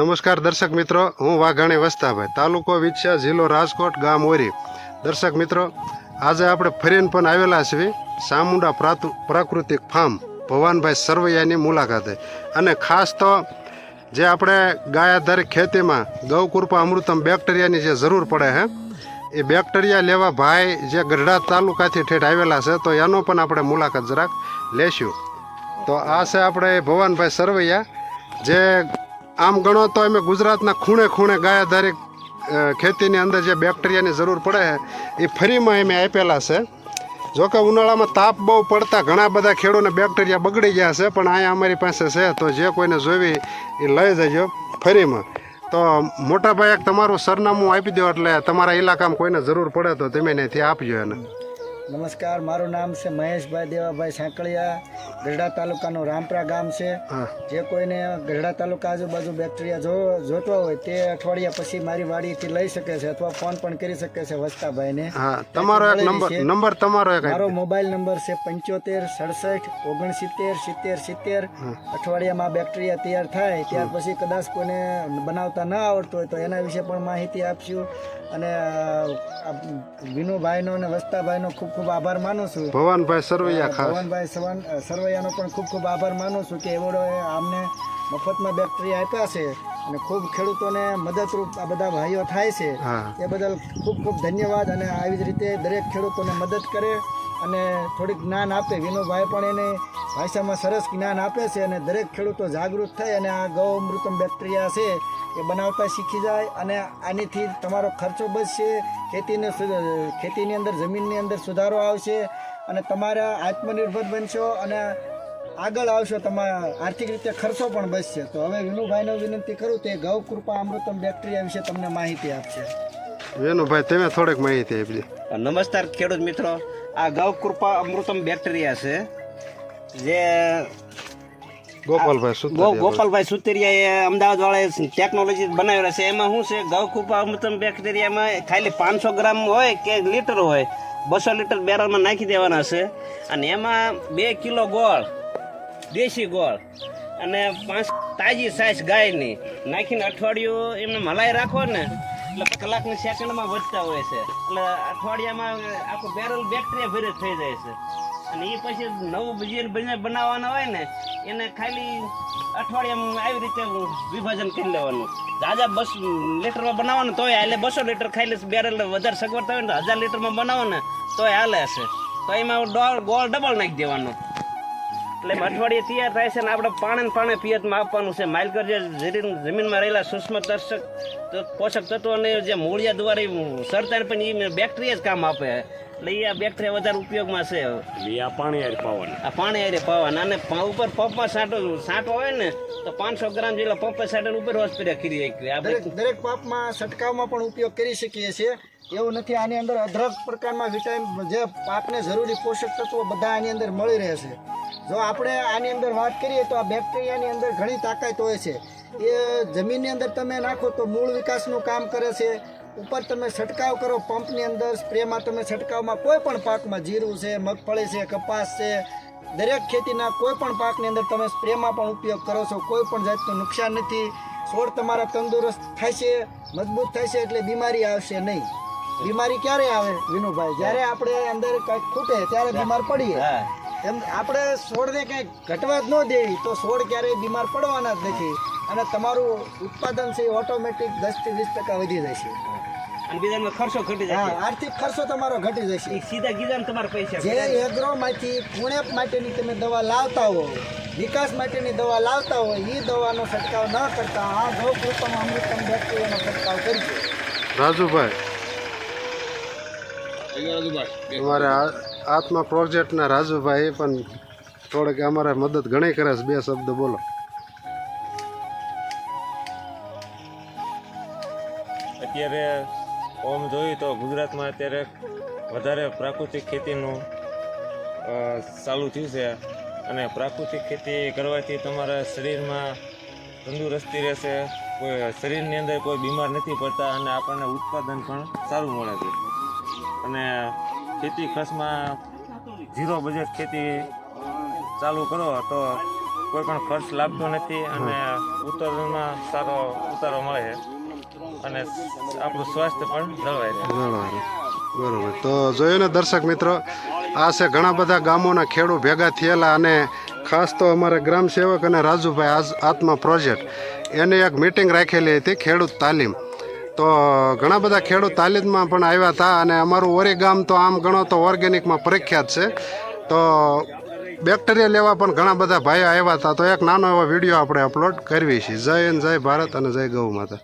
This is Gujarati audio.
નમસ્કાર દર્શક મિત્રો, હું વાઘાણી વસ્તાભાઈ, તાલુકો વિછા જિલ્લો રાજકોટ, ગામ ઓરી. દર્શક મિત્રો, આજે આપણે ફરીને પણ આવેલા છીએ સામુંડા પ્રાકૃતિક ફાર્મ, ભવાનભાઈ સરવૈયાની મુલાકાતે. અને ખાસ તો જે આપણે ગાય આધારિત ખેતીમાં ગૌકૃપા અમૃતમ બેક્ટેરિયાની જે જરૂર પડે છે એ બેક્ટેરિયા લેવા ભાઈ જે ગઢડા તાલુકાથી ઠેઠ આવેલા છે, તો એનો પણ આપણે મુલાકાત જરાક લેશું. તો આ છે આપણે ભવાનભાઈ સરવૈયા, જે આમ ગણો તો અમે ગુજરાતના ખૂણે ખૂણે ગાયાધારી ખેતીની અંદર જે બેક્ટેરિયાની જરૂર પડે છે, એ ફરીમાં અમે આપેલા છે. જોકે ઉનાળામાં તાપ બહુ પડતા ઘણા બધા ખેડૂને બેક્ટેરિયા બગડી ગયા છે, પણ અહીંયા અમારી પાસે છે, તો જે કોઈને જોવી એ લઈ જજો ફરીમાં. તો મોટા ભાઈ તમારું સરનામું આપી દો એટલે તમારા ઇલાકામાં કોઈને જરૂર પડે તો તમે ત્યાંથી આપજો એને. નમસ્કાર મારું નામ છે મહેશભાઈ દેવાભાઈ સાંકળિયા. ગઢડા તાલુકાનું રામપરા ગામ છે. જે કોઈને ગઢડા તાલુકા આજુબાજુ બેક્ટેરિયા જો જોતો હોય તે અઠવાડિયા પછી મારી વાડીથી લઈ શકે છે અથવા ફોન પણ કરી શકે છે વસ્તાભાઈને. હા તમારો એક નંબર નંબર તમારો એક મારો મોબાઈલ નંબર છે પંચોતેર સડસઠ ઓગણસિત્તેર સિત્તેર સિત્તેર. અઠવાડિયામાં બેક્ટેરિયા તૈયાર થાય ત્યાર પછી કદાચ કોઈને બનાવતા ન આવડતું હોય તો એના વિશે પણ માહિતી આપશું. અને વિનુભાઈનો અને વસ્તાભાઈનો ખૂબ ખૂબ આભાર માનું છું. ભવાનભાઈ સરવૈયા ભવનભાઈ સરવૈયાનો પણ ખૂબ ખૂબ આભાર માનું છું કે એવોડો અમને મફતમાં બેક્ટેરિયા આપ્યા છે અને ખૂબ ખેડૂતોને મદદરૂપ આ બધા ભાઈઓ થાય છે. એ બદલ ખૂબ ખૂબ ધન્યવાદ અને આવી જ રીતે દરેક ખેડૂતોને મદદ કરે. અને થોડીક જ્ઞાન આપે. વિનુભાઈ પણ એને ભાષામાં સરસ જ્ઞાન આપે છે અને દરેક ખેડૂતો જાગૃત થાય અને આ ગૌ અમૃતમ બેક્ટેરિયા છે એ બનાવતા શીખી જાય અને આનીથી તમારો ખર્ચો બચશે ખેતીને ખેતીની અંદર જમીનની અંદર સુધારો આવશે અને તમારા આત્મનિર્ભર બનશો અને આગળ આવશો તમારા આર્થિક રીતે ખર્ચો પણ બચશે. તો હવે વિનુભાઈને વિનંતી કરું તે ગૌ કૃપા અમૃતમ બેક્ટેરિયા વિશે તમને માહિતી આપશે. વેનુભાઈ તમે થોડીક માહિતી આપી દો નમસ્કાર ખેડૂત મિત્રો. આ ગૌકૃપા અમૃતમ બેક્ટેરિયા છે. જે ગોપાલભાઈ ગોપાલભાઈ સુતરિયાએ અમદાવાદ વાળાએ ટેકનોલોજી બનાવેલા છે. એમાં શું છે? ગૌકૃપા અમૃતમ બેક્ટેરિયામાં ખાલી પાંચસો ગ્રામ હોય કે લીટર હોય બસો લીટર બેરલમાં નાખી દેવાના છે. અને એમાં બે કિલો ગોળ દેશી ગોળ અને પાંચ તાજી સાઈઝ ગાયની નાખીને અઠવાડિયું એમને મલાઈ રાખો ને એટલે કલાકની સેકન્ડમાં વધતા હોય છે. એટલે અઠવાડિયામાં આખું બેરલ બેક્ટેરિયા ભરે થઈ જાય છે. અને એ પછી નવું બીજી બને બનાવવાના હોય ને, એને ખાલી અઠવાડિયામાં આવી રીતે વિભાજન કરી લેવાનું. જાજા બસ લીટરમાં બનાવવાનું તોય હાલે, બસો લીટર ખાઈ બેરલ વધારે સગવડતા હોય ને હજાર લીટરમાં બનાવો ને તોય હાલે છે. તો એમાં ગોળ ડબલ નાખી દેવાનું. એટલે એમ અઠવાડિયે તૈયાર થાય છે ને આપણે પાણી ને પાણી પિયતમાં આપવાનું છે. માઇલકર જે જમીનમાં રહેલા સૂક્ષ્મ દર્શક પોષક તત્વોને જે મૂળિયા દ્વારા સરતા પણ એ બેક્ટેરિયા જ કામ આપે. એટલે એ આ બેક્ટેરિયા વધારે ઉપયોગમાં છે. આ પાણી આરે પાવાના. આ પાણી આરે પાવાના અને પા- ઉપર પંપમાં સાંટો સાંટો હોય ને તો પાંચસો ગ્રામ જેટલા પંપે સાંટો ઉપર હોસ્પિટલ કરી દરેક દરેક પાપમાં છંટકાવમાં પણ ઉપયોગ કરી શકીએ છીએ. એવું નથી, આની અંદર અઢળક પ્રકારમાં વિટામિન જે પાકને જરૂરી પોષક તત્વો બધા આની અંદર મળી રહે છે. જો આપણે આની અંદર વાત કરીએ તો આ બેક્ટેરિયાની અંદર ઘણી તાકાત હોય છે. એ જમીનની અંદર તમે નાખો તો મૂળ વિકાસનું કામ કરે છે. ઉપર તમે છંટકાવ કરો પંપની અંદર, સ્પ્રેમાં તમે છંટકાવમાં કોઈ પણ પાકમાં જીરું છે, મગફળી છે, કપાસ છે, દરેક ખેતીના કોઈ પણ પાકની અંદર તમે સ્પ્રેમાં પણ ઉપયોગ કરો છો. કોઈ પણ જાતનું નુકસાન નથી. છોડ તમારા તંદુરસ્ત થાય છે, મજબૂત થાય છે એટલે બીમારી આવશે નહીં. બીમારી ક્યારે આવે? વિનુભાઈ જ્યારે આપણે અંદર કંઈક ખૂટે ત્યારે બીમાર પડીએ. હા. એમ આપણે છોડને કંઈક ઘટવા જ ન દેવી તો છોડ ક્યારેય બીમાર પડવાના જ નથી. અને તમારું ઉત્પાદન છે ઓટોમેટિક દસથી વીસ ટકા વધી જશે. અને બીજાનો ખર્ચો ઘટી હા આર્થિક ખર્ચો તમારો ઘટી જશે. સીધા ગીધા તમારા પૈસા જે એગ્રોમાંથી પુણેપ માટેની તમે દવા લાવતા હો વિકાસ માટેની દવા લાવતા હોય એ દવાનો છંટકાવ ન કરતા. આ ગૌ કૃપમ અમૃતમ છંટકાવ કરજો રાજુભાઈ અમારે આત્મા પ્રોજેક્ટના રાજુભાઈ, પણ થોડેક અમારે મદદ ઘણી કરે છે. બે શબ્દ બોલો. અત્યારે ઓમ જોઈએ તો ગુજરાતમાં અત્યારે વધારે પ્રાકૃતિક ખેતીનું ચાલુ થયું છે. અને પ્રાકૃતિક ખેતી કરવાથી તમારા શરીરમાં તંદુરસ્તી રહેશે. કોઈ શરીરની અંદર કોઈ બીમાર નથી પડતા અને આપણને ઉત્પાદન પણ સારું મળે છે. અને ખેતી ખર્ચમાં ઝીરો બજેટ ખેતી ચાલુ કરો, તો કોઈ પણ ખર્ચ લાગતો નથી અને ઉત્તરમાં સારો ઉતારો મળે છે. અને આપણું સ્વાસ્થ્ય પણ જળવાય રહે. બરોબર. તો જોયું ને દર્શક મિત્રો, આ છે ઘણા બધા ગામોના ખેડૂત ભેગા થયેલા અને ખાસ તો અમારા ગ્રામ સેવક અને રાજુભાઈ આત્મા પ્રોજેક્ટ. એને એક મિટિંગ રાખેલી હતી ખેડૂત તાલીમ. તો ઘણા બધા ખેડૂત તાલીમમાં પણ આવ્યા હતા અને અમારું ઓરી ગામ તો આમ ગણો તો ઓર્ગેનિકમાં પ્રખ્યાત છે. તો બેક્ટેરિયા લેવા પણ ઘણા બધા ભાઈઓ આવ્યા હતા. તો એક નાનો એવો વીડિયો આપણે અપલોડ કરવી છીએ જય હિન્દ, જય ભારત અને જય ગૌ માતા.